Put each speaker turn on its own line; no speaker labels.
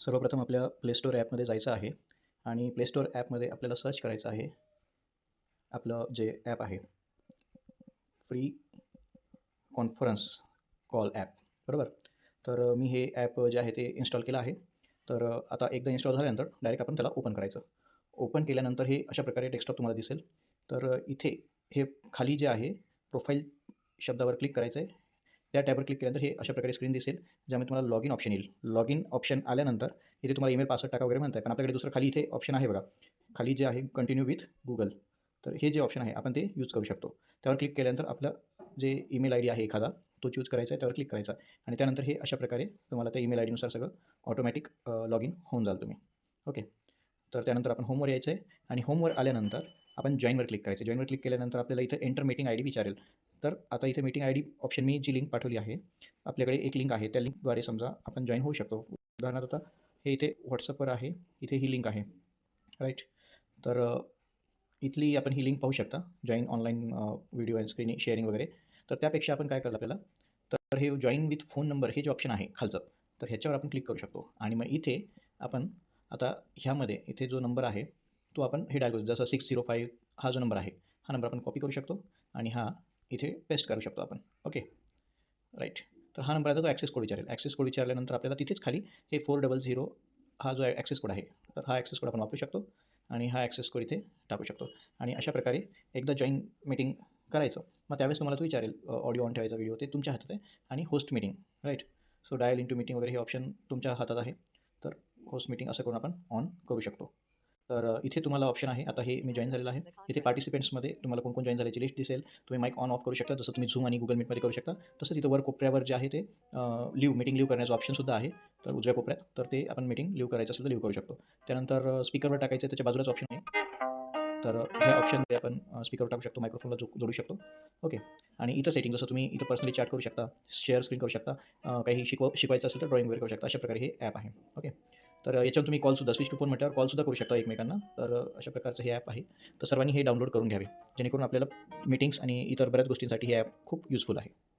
सर्वप्रथम आपल्या प्लेस्टोर ॲपमध्ये जायचं आहे. आणि प्लेस्टोर ॲपमध्ये आपल्याला सर्च करायचं आहे. आपलं जे ॲप आहे. फ्री कॉन्फरन्स कॉल ॲप बरोबर? तर मी हे ॲप जे आहे ते इन्स्टॉल केलं आहे. तर आता एकदा इन्स्टॉल झाल्यानंतर डायरेक्ट आपण त्याला ओपन करायचं. ओपन केल्यानंतर हे अशा प्रकारे डेस्कटॉप तुम्हाला दिसेल. तर इथे हे खाली जे आहे प्रोफाईल शब्दावर क्लिक करायचं आहे त्या टॅबवर क्लिक केल्यानंतर हे अशा प्रकारे स्क्रीन दिसेल ज्यामध्ये तुम्हाला लॉग इन ऑप्शन येईल. लॉग इन ऑप्शन आल्यानंतर इथे तुम्हाला ईमेल पासवर्ड टाका वगैरे म्हणताय पण आपल्याकडे दुसरं खाली इथे ऑप्शन आहे बघा. खाली जे आहे कंटिन्यू विथ गुगल तर हे जे ऑप्शन आहे आपण ते यूज करू शकतो. त्यावर क्लिक केल्यानंतर आपलं जे ईमेल आय डी आहे एखादा तो चूज करायचा आहे त्यावर क्लिक करायचा आणि त्यानंतर हे अशा प्रकारे तुम्हाला त्या ईमेल आय डीनुसार सगळं ऑटोमॅटिक लॉग इन होऊन जाल तुम्ही. ओके तर त्यानंतर आपण होमवर यायचं आहे आणि होमवर आल्यानंतर आपण जॉईनवर क्लिक करायचं. जॉईनवर क्लिक केल्यानंतर आपल्याला इथं एंटर मीटिंग आय डी विचारेल. तर आता इथे मीटिंग आय डी ऑप्शन मी जी लिंक पाठवली आहे आपल्याकडे एक लिंक आहे त्या लिंकद्वारे समजा आपण जॉईन होऊ शकतो. उदाहरणार्थ आता हे इथे व्हॉट्सअपवर आहे इथे ही लिंक आहे राईट तर इथली आपण ही लिंक पाहू शकता join online video and screening sharing वगैरे. तर त्यापेक्षा आपण काय करलं आपल्याला? तर हे जॉईन विथ फोन नंबर हे जे ऑप्शन आहे खालचं तर ह्याच्यावर आपण क्लिक करू शकतो. आणि मग इथे आपण आता ह्यामध्ये इथे जो नंबर आहे तो आपण हे डायल करू जसं सिक्स झिरो फाईव्ह हा जो नंबर आहे हा नंबर आपण कॉपी करू शकतो. आणि हा इथे पेस्ट करू शकतो आपण. ओके राईट तर हा नंबर आता तो ॲक्सेस कोड विचारेल. ॲक्सेस कोड विचारल्यानंतर आपल्याला तिथेच खाली हे फोर डबल झिरो हा जो ॲक्सेस कोड आहे तर हा ॲक्सेस कोड आपण वापरू शकतो आणि हा ॲक्सेस कोड इथे टाकू शकतो. आणि अशा प्रकारे एकदा जॉईन मीटिंग करायचं मग त्यावेळेस तुम्हाला तो विचारेल ऑडिओ ऑन ठेवायचा व्हिडिओ ते तुमच्या हातात आहे आणि host meeting right so dial into meeting वगैरे हे ऑप्शन तुमच्या हातात आहे. तर होस्ट मीटिंग असं करून आपण ऑन करू शकतो. तर इथे तुम्हाला ऑप्शन आहे. आता हे मी जॉईन झालेलं आहे. इथे पार्टिसिपेंट्समध्ये तुम्हाला कोण कोण जॉईन झाल्याची लिस्ट दिसेल. तुम्ही माईक ऑन ऑफ करू शकता. जसं तुम्ही झूम आणि गुगल मीटमध्ये करू शकता. तसंच इथं वर कोपऱ्यावर जे आहे ते लिव्ह मीटिंग लिव्ह करण्याचं ऑप्शनसुद्धा आहे. तर उजव्या कोपऱ्यात तर ते आपण मीटिंग लिव्ह करायचं असेल तर लिव्ह करू शकतो. त्यानंतर स्पीकरवर टाकायचं त्याच्या बाजूलाच ऑप्शन आहे. तर ह्या ऑप्शनमध्ये आपण स्पीकरवर टाकू शकतो मायक्रोफोनला जो जोडू शकतो. ओके आणि इतर सेटिंग जसं तुम्ही इथं पर्सनली चॅट करू शकता शेअर स्क्रीन करू शकता काही शिकव शिकवायचं असेल तर ड्रॉईंग वगैरे करू शकता. अशा प्रकारे हे ॲप आहे. ओके तर याच्यावर तुम्ही कॉलसुद्धा स्विच टू फोन म्हटल्यावर कॉलसुद्धा करू शकता एकमेकांना. तर अशा प्रकारचं हे ॲप आहे. तर सर्वांनी हे डाउनलोड करून घ्यावे. जेणेकरून आपल्याला मीटिंग्स आणि इतर बऱ्याच गोष्टींसाठी हे ॲप खूप युजफुल आहे.